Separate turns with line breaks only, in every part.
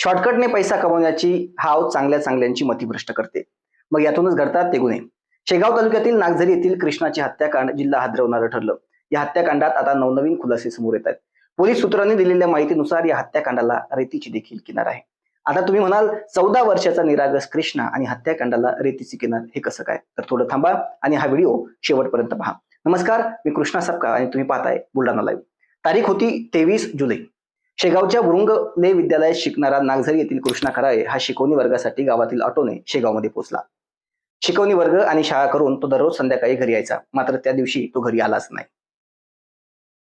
शॉर्टकटने पैसा कमवण्याची हाव चांगल्या चांगल्यांची मतीभ्रष्ट करते. मग यातूनच घडतात ते गुन्हे. शेगाव तालुक्यातील नागझरी येथील कृष्णाची हत्याकांड जिल्हा हादरवणारं ठरलं. या हत्याकांडात आता नवनवीन खुलासे समोर येत आहेत. पोलीस सूत्रांनी दिलेल्या माहितीनुसार या हत्याकांडाला रेतीची देखील किनार आहे. आता तुम्ही म्हणाल चौदा वर्षाचा निरागस कृष्णा आणि हत्याकांडाला रेतीची किनार हे कसं काय? तर थोडं थांबा आणि हा व्हिडिओ शेवटपर्यंत पहा. नमस्कार मी कृष्णा सपका आणि तुम्ही पाहताय बुलढाणा लाईव्ह. तारीख होती तेवीस जुलै. शेगावच्या बुरुंगले विद्यालयात शिकणारा नागझरी येथील कृष्णा खराळे हा शिकवणी वर्गासाठी गावातील ऑटोने शेगावमध्ये पोहोचला. शिकवणी वर्ग आणि शाळा करून तो दररोज संध्याकाळी घरी यायचा. मात्र त्या दिवशी तो घरी आलाच नाही.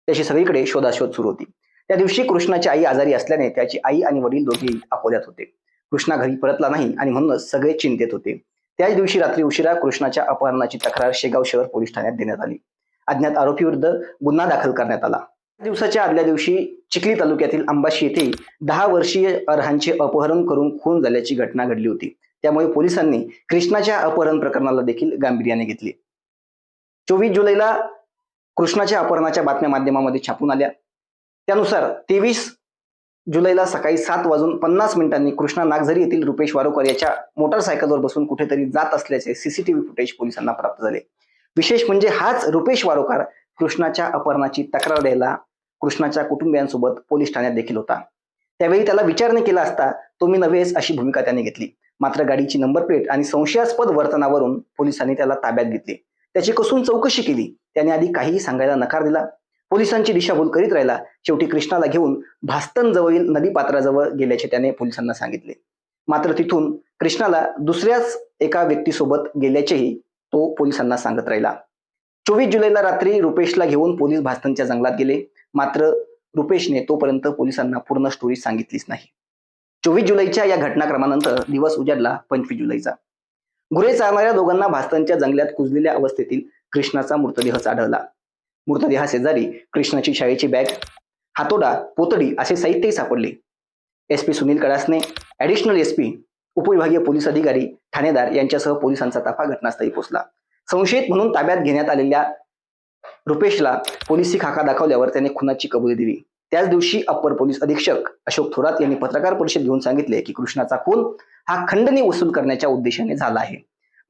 त्याची सगळीकडे शोधाशोध सुरू होती. त्या दिवशी कृष्णाची आई आजारी असल्याने त्याची आई आणि वडील दोघेही अकोल्यात होते. कृष्णा घरी परतला नाही आणि म्हणूनच सगळे चिंतेत होते. त्याच दिवशी रात्री उशिरा कृष्णाच्या अपहरणाची तक्रार शेगाव शहर पोलीस ठाण्यात देण्यात आली. अज्ञात आरोपीविरुद्ध गुन्हा दाखल करण्यात आला. दिवसाच्या आदल्या दिवशी चिखली तालुक्यातील अंबाशी येथे दहा वर्षीय अर्हांचे अपहरण करून खून झाल्याची घटना घडली होती. त्यामुळे पोलिसांनी कृष्णाच्या अपहरण प्रकरणाला देखील गांभीर्याने घेतले. चोवीस जुलैला कृष्णाच्या अपहरणाच्या बातम्या माध्यमामध्ये छापून आल्या. त्यानुसार तेवीस जुलैला सकाळी सात वाजून पन्नास मिनिटांनी कृष्णा नागझरी येथील रुपेश वारोकर याच्या मोटारसायकलवर बसून कुठेतरी जात असल्याचे सीसीटीव्ही फुटेज पोलिसांना प्राप्त झाले. विशेष म्हणजे हाच रुपेश वारोकर कृष्णाच्या अपहरणाची तक्रार द्यायला कृष्णाच्या कुटुंबियांसोबत पोलीस ठाण्यात देखील होता. त्यावेळी त्याला विचारणे केला असता तो मी नव्हेच अशी भूमिका त्याने घेतली. मात्र गाडीची नंबर प्लेट आणि संशयास्पद वर्तनावरून पोलिसांनी त्याला ताब्यात घेतले. त्याची कसून चौकशी केली त्याने आधी काहीही सांगायला नकार दिला. पोलिसांची दिशाभूल करीत राहिला शेवटी कृष्णाला घेऊन भास्तन जवळील नदीपात्राजवळ गेल्याचे त्याने पोलिसांना सांगितले. मात्र तिथून कृष्णाला दुसऱ्याच एका व्यक्तीसोबत गेल्याचेही तो पोलिसांना सांगत राहिला. चोवीस जुलैला रात्री रुपेशला घेऊन पोलीस भास्तनच्या जंगलात गेले. मात्र रुपेशने तोपर्यंत पोलिसांना पूर्ण स्टोरी सांगितलीच नाही. चोवीस जुलैच्या या घटनाक्रमानंतर दिवस उजाडला पंचवीस जुलैचा. गुरे चालणाऱ्या दोघांना भास्तनच्या जंगलात कुजलेल्या अवस्थेतील कृष्णाचा मृतदेह आढळला मृतदेहा शेजारी कृष्णाची शाळेची बॅग हातोडा पोतडी असे साहित्यही सापडले. S P Sunil कडासने additional S P उपविभागीय पोलीस अधिकारी ठाणेदार यांच्यासह पोलिसांचा ताफा घटनास्थळी पोहोचला. संशयित म्हणून ताब्यात घेण्यात आलेल्या रुपेशला पोलिसी खाका दाखवल्यावर त्याने खुनाची कबुली दिली. त्याच दिवशी अप्पर पोलीस अधीक्षक अशोक थोरात यांनी पत्रकार परिषद घेऊन सांगितले की कृष्णाचा खून हा खंडणी वसूल करण्याच्या उद्देशाने झाला आहे.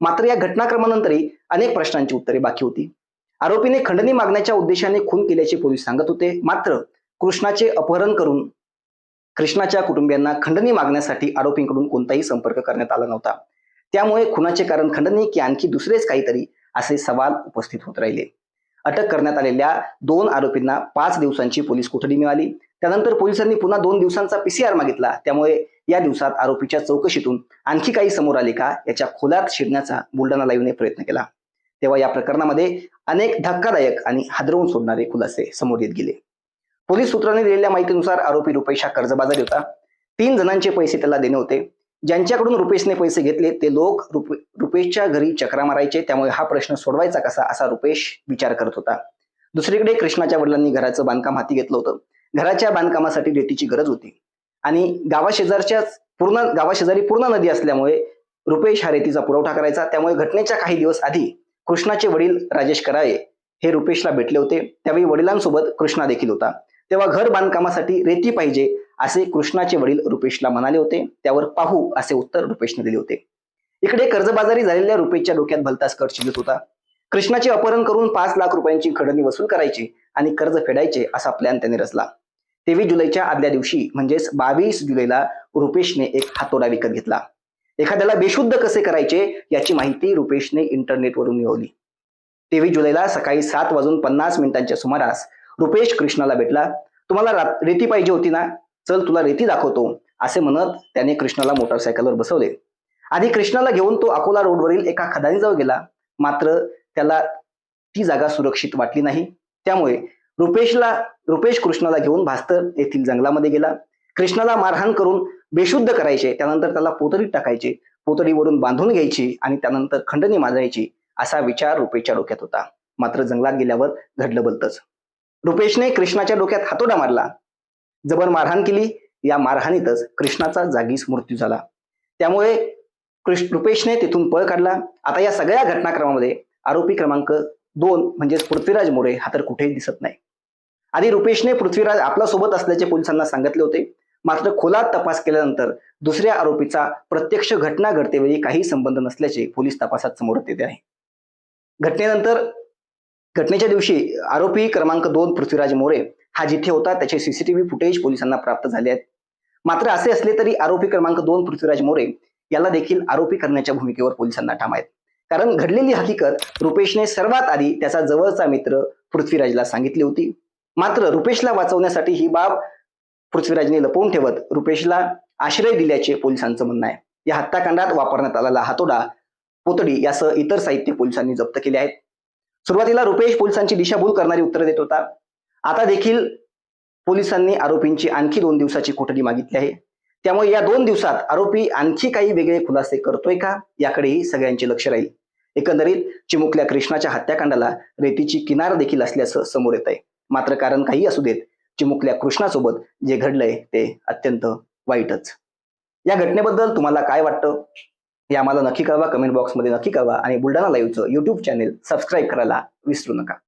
मात्र या घटनाक्रमानंतरही अनेक प्रश्नांची उत्तरे बाकी होती. आरोपीने खंडणी मागण्याच्या उद्देशाने खून केल्याचे पोलीस सांगत होते. मात्र कृष्णाचे अपहरण करून कृष्णाच्या कुटुंबियांना खंडणी मागण्यासाठी आरोपींकडून कोणताही संपर्क करण्यात आला नव्हता. त्यामुळे खुनाचे कारण खंडणी की आणखी दुसरेच काहीतरी असे सवाल उपस्थित होत राहिले. अटक करण्यात आलेल्या दोन आरोपींना पाच दिवसांची पोलीस कोठडी मिळाली. त्यानंतर पोलिसांनी पुन्हा दोन दिवसांचा पीसीआर मागितला. त्यामुळे या दिवसात आरोपीच्या चौकशीतून आणखी काही समोर आले का याच्या खोलात शिरण्याचा बुलढाणा लाईव्हने प्रयत्न केला. तेव्हा या प्रकरणामध्ये अनेक धक्कादायक आणि हादरवून सोडणारे खुलासे समोर येत गेले. पोलीस सूत्रांनी दिलेल्या माहितीनुसार आरोपी रुपेश हा कर्जबाजारी होता. तीन जणांचे पैसे त्याला देणे होते. ज्यांच्याकडून रुपेशने पैसे घेतले ते लोक रुपे रुपेशच्या घरी चक्रा मारायचे. त्यामुळे हा प्रश्न सोडवायचा कसा असा रुपेश विचार करत होता. दुसरीकडे कृष्णाच्या वडिलांनी घराचं बांधकाम हाती घेतलं होतं. घराच्या बांधकामासाठी रेतीची गरज होती. आणि गावाशेजारच्या पूर्ण गावाशेजारी पूर्ण नदी असल्यामुळे रुपेश हा रेतीचा पुरवठा करायचा. त्यामुळे घटनेच्या काही दिवस आधी कृष्णाचे वडील राजेश कराळे हे रुपेशला भेटले होते. त्यावेळी वडिलांसोबत कृष्णा देखील होता. तेव्हा घर बांधकामासाठी रेती पाहिजे असे कृष्णाचे वडील रुपेशला म्हणाले होते. त्यावर पाहू असे उत्तर रुपेशने दिले होते. इकडे कर्जबाजारी झालेल्या रुपेशच्या डोक्यात भलताच कट शिजत होता. कृष्णाचे अपहरण करून पाच लाख रुपयांची खडणी वसूल करायची आणि कर्ज फेडायचे असा प्लॅन त्याने रचला. तेवीस जुलैच्या आदल्या दिवशी म्हणजेच बावीस जुलैला रुपेशने एक हातोडा विकत घेतला. एखाद्याला बेशुद्ध कसे करायचे याची माहिती रुपेशने इंटरनेटवरून मिळवली. तेवीस जुलैला सकाळी सात वाजून पन्नास मिनिटांच्या सुमारास रुपेश कृष्णाला भेटला. तुम्हाला रेती पाहिजे होती ना? चल तुला रेती दाखवतो असे म्हणत त्याने कृष्णाला मोटरसायकलवर बसवले. आधी कृष्णाला घेऊन तो अकोला रोडवरील एका खदानीजवळ गेला. मात्र त्याला ती जागा सुरक्षित वाटली नाही. त्यामुळे रुपेशला रुपेश कृष्णाला घेऊन भास्तर येथील जंगलामध्ये गेला. कृष्णाला मारहाण करून बेशुद्ध करायचे. त्यानंतर त्याला पोतडीत टाकायचे. पोतडीवरून बांधून घ्यायची आणि त्यानंतर खंडणी माजायची असा विचार रुपेशच्या डोक्यात होता. मात्र जंगलात गेल्यावर घडलं बलतच. रुपेशने कृष्णाच्या डोक्यात हातोडा मारला. जबर मारहाण केली या मारहाणीतच कृष्णाचा जागीच मृत्यू झाला. त्यामुळे कृष्ण रुपेशने तिथून पळ काढला. आता या सगळ्या घटनाक्रमामध्ये आरोपी क्रमांक दोन म्हणजेच पृथ्वीराज मोरे हा तर कुठेही दिसत नाही. आधी रुपेशने पृथ्वीराज आपल्यासोबत असल्याचे पोलिसांना सांगितले होते. मात्र खोलात तपास केल्यानंतर दुसऱ्या आरोपीचा प्रत्यक्ष घटना घडतेवेळी काही संबंध नसल्याचे पोलीस तपासात समोर येते आहे. घटनेनंतर घटनेच्या दिवशी आरोपी क्रमांक दोन पृथ्वीराज मोरे हा जिथे होता त्याचे सीसीटीव्ही फुटेज पोलिसांना प्राप्त झाले आहेत. मात्र असे असले तरी आरोपी क्रमांक दोन पृथ्वीराज मोरे याला देखील आरोपी करण्याच्या भूमिकेवर पोलिसांना ठाम आहेत. कारण घडलेली हकीकत रुपेशने सर्वात आधी त्याचा जवळचा मित्र पृथ्वीराजला सांगितली होती. मात्र रुपेशला वाचवण्यासाठी ही बाब पृथ्वीराजने लपवून ठेवत रुपेशला आश्रय दिल्याचे पोलिसांचं म्हणणं आहे. या हत्याकांडात वापरण्यात आलेला हातोडा पोतडी यासह इतर साहित्य पोलिसांनी जप्त केले आहेत. सुरुवातीला रुपेश पोलिसांची दिशाभूल करणारी उत्तरं देत होता. आता देखील पोलिसांनी आरोपींची आणखी दोन दिवसाची कोठडी मागितली आहे. त्यामुळे या दोन दिवसात आरोपी आणखी काही वेगळे खुलासे करतोय का? याकडेही सगळ्यांचे लक्ष राहील. एकंदरीत चिमुकल्या कृष्णाच्या हत्याकांडाला रेतीची किनार देखील असल्याचं समोर येत आहे मात्र कारण काही असू देत चिमुकल्या कृष्णासोबत जे घडलंय ते अत्यंत वाईटच. या घटनेबद्दल तुम्हाला काय वाटतं? हे आम्हाला नक्की कळवा. कमेंट बॉक्समध्ये नक्की कळवा. आणि बुलढाणा लाईव्हचं युट्यूब चॅनेल सबस्क्राईब करायला विसरू नका.